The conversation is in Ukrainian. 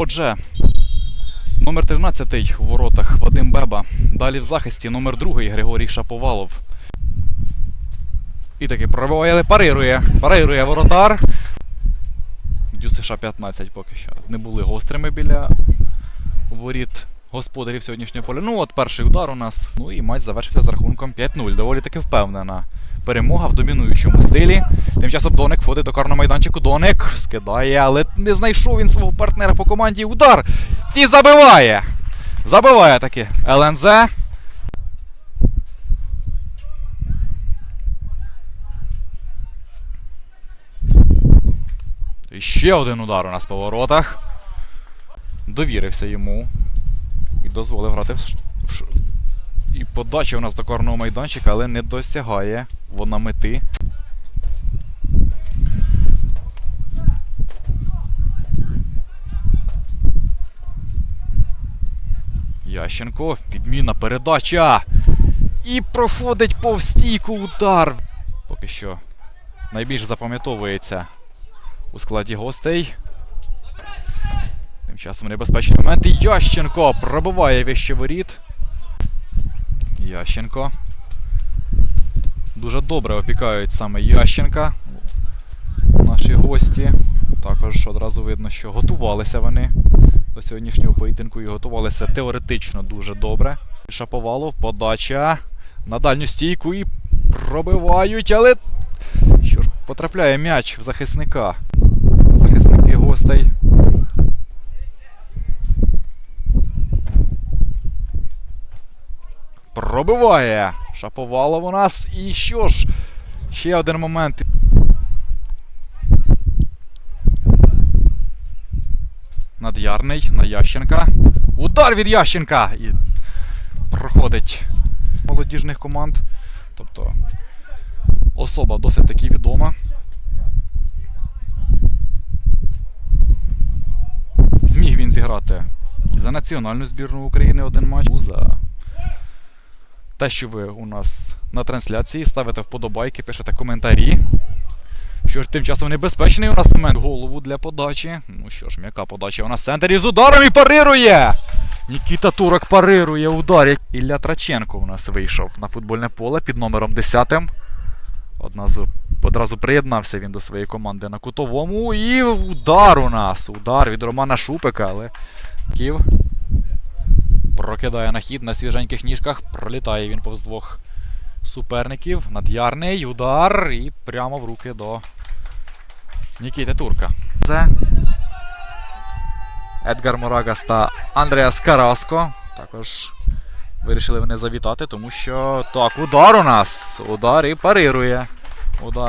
Отже, номер 13 у воротах Вадим Беба. Далі в захисті номер 2 Григорій Шаповалов. І таки пробиває, парирує. Парирує воротар. США 15 поки що не були гострими біля воріт господарів сьогоднішнього поля. Ну от перший удар у нас. Ну і матч завершився з рахунком 5-0. Доволі таки впевнена. Перемога в домінуючому стилі. Тим часом Доник входить до карного майданчику. Доник скидає, але не знайшов він свого партнера по команді. Удар! І забиває! Забиває таки ЛНЗ. І ще один удар у нас по воротах. Довірився йому. І дозволив грати в, І подача у нас до карного майданчика, але не досягає вона мети. Ященко, відмінна передача. І проходить повз стійку удар. Поки що найбільш запам'ятовується у складі гостей. Тим часом небезпечний момент. Ященко пробиває вище воріт. Ященко. Дуже добре опікають саме Ященка. Наші гості. Також одразу видно, що готувалися вони до сьогоднішнього поєдинку і готувалися теоретично дуже добре. Шаповалов, подача на дальню стійку і пробивають, але що ж, потрапляє м'яч в захисника. Захисники гостей. Пробиває Шаповалов у нас. І що ж? Ще один момент. Над'ярний на Ященка. Удар від Ященка! І проходить молодіжних команд. Тобто особа досить таки відома. Зміг він зіграти і за національну збірну України один матч, за те, що ви у нас на трансляції ставите вподобайки, пишете коментарі. Що ж, тим часом небезпечний у нас момент голову для подачі. Ну що ж, м'яка подача у нас в центрі з ударом і парирує! Нікіта Турок парирує удар. Ілля Траченко у нас вийшов на футбольне поле під номером 10. Одразу, одразу приєднався він до своєї команди на кутовому. І удар у нас. Удар від Романа Шупика, але Ків прокидає на хід на свіженьких ніжках. Пролітає він повз двох суперників. Над'ярний удар і прямо в руки до Нікіти Турка. Це Едгар Морагас та Андреас Караско. Також вирішили вони завітати, тому що так, удар у нас. Удар і парирує. Удар